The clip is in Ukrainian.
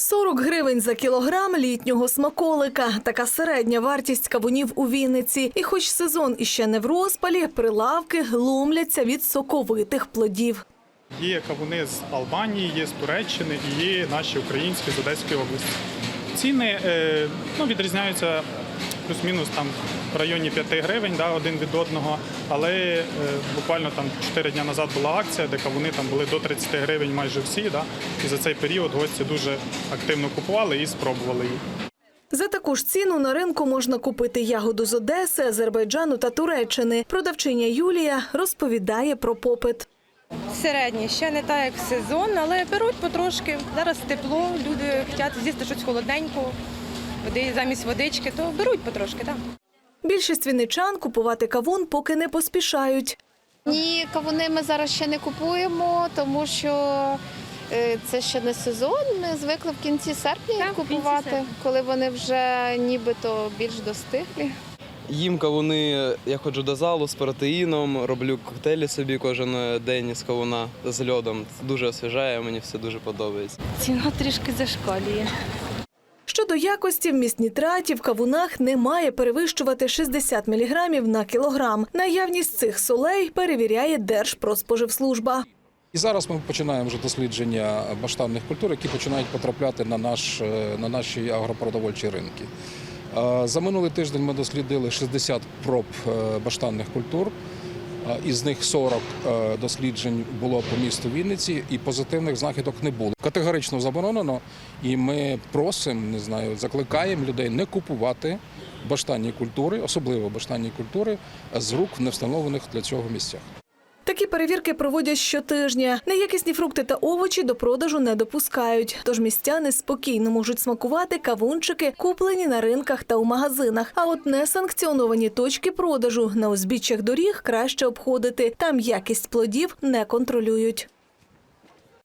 40 гривень за кілограм літнього смаколика. Така середня вартість кавунів у Вінниці. І хоч сезон іще не в розпалі, прилавки глумляться від соковитих плодів. Є кавуни з Албанії, є з Туреччини і є наші українські з Одеської області. Ціни е, ну, відрізняються плюс-мінус там в районі 5 гривень да, один від одного. Але е, буквально там 4 дні назад була акція, де кавуни там були до 30 гривень майже всі. Да, і за цей період гості дуже активно купували і спробували їх. За таку ж ціну на ринку можна купити ягоду з Одеси, Азербайджану та Туреччини. Продавчиня Юлія розповідає про попит. Середні, ще не так, як в сезон, але беруть потрошки. Зараз тепло, люди хочуть з'їсти щось холодненького, води замість водички, то беруть потрошки, так. Більшість вінничан купувати кавун поки не поспішають. Ні, кавуни ми зараз ще не купуємо, тому що е, це ще не сезон. Ми звикли в кінці серпня їх Так, кінці купувати, серпня. коли вони вже нібито більш достиглі. Їм кавуни, я ходжу до залу з протеїном, роблю коктейлі собі кожен день з кавуна з льодом. Це дуже освіжає, мені все дуже подобається. Ціна трішки зашкалює. Щодо якості, вміст нітратів в кавунах не має перевищувати 60 мг на кілограм. Наявність цих солей перевіряє Держпродспоживслужба. І зараз ми починаємо вже дослідження баштанних культур, які починають потрапляти на, наш, е, на наші агропродовольчі ринки. Е, За минулий тиждень ми дослідили 60 проб е, баштанних культур. Е, Із них 40 е, досліджень було по місту Вінниці, і позитивних знахідок не було. Категорично заборонено, і ми просимо, не знаю, закликаємо людей не купувати баштанні культури, особливо баштанні культури, з рук в невстановлених для цього місцях. Такі перевірки проводять щотижня. Неякісні фрукти та овочі до продажу не допускають. Тож містяни спокійно можуть смакувати кавунчики, куплені на ринках та у магазинах. А от несанкціоновані точки продажу на узбіччях доріг краще обходити. Там якість плодів не контролюють.